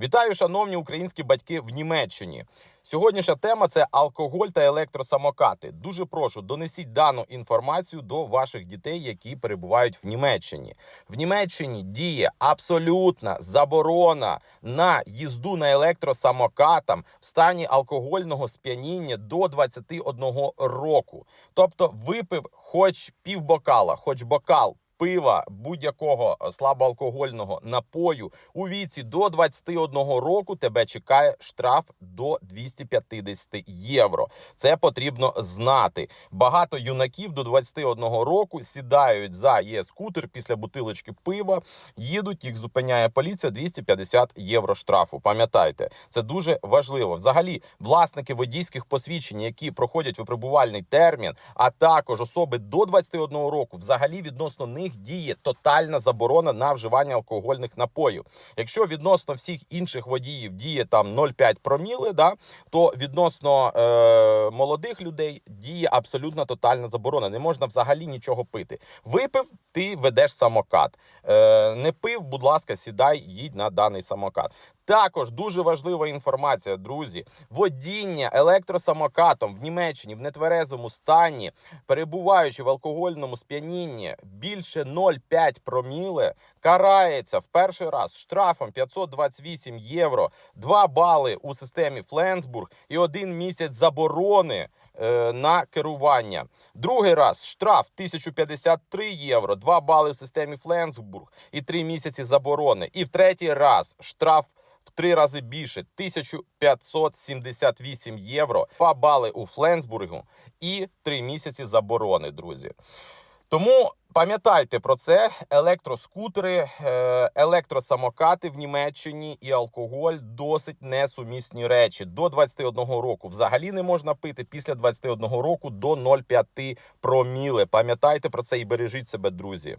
Вітаю, шановні українські батьки в Німеччині. Сьогоднішня тема це алкоголь та електросамокати. Дуже прошу донесіть дану інформацію до ваших дітей, які перебувають в Німеччині. В Німеччині діє абсолютна заборона на їзду на електросамокатам в стані алкогольного сп'яніння до 21 року. Тобто, випив хоч півбокала, хоч бокал пива будь-якого слабоалкогольного напою у віці до 21 року тебе чекає штраф до 250 євро. Це потрібно знати. Багато юнаків до 21 року сідають за є скутер після бутилочки пива, їдуть, їх зупиняє поліція 250 євро штрафу. Пам'ятайте, це дуже важливо. Взагалі, власники водійських посвідчень, які проходять випробувальний термін, а також особи до 21 року, взагалі відносно них діє тотальна заборона на вживання алкогольних напоїв. Якщо відносно всіх інших водіїв діє там 0,5 проміли, да, то відносно е, молодих людей діє абсолютно тотальна заборона. Не можна взагалі нічого пити. Випив, ти ведеш самокат. Е, не пив, будь ласка, сідай, їдь на даний самокат. Також дуже важлива інформація, друзі. Водіння електросамокатом в Німеччині в нетверезому стані, перебуваючи в алкогольному сп'янінні більше 0,5 проміле, карається в перший раз штрафом 528 євро, 2 бали у системі Фленсбург і один місяць заборони е, на керування. Другий раз штраф 1053 євро, 2 бали в системі Фленсбург і 3 місяці заборони. І в третій раз штраф три рази більше 1578 євро, 2 бали у Фленсбургу і 3 місяці заборони, друзі. Тому пам'ятайте про це: електроскутери, е, електросамокати в Німеччині і алкоголь досить несумісні речі. До 21 року взагалі не можна пити після 21 року до 0,5 проміли. Пам'ятайте про це і бережіть себе, друзі.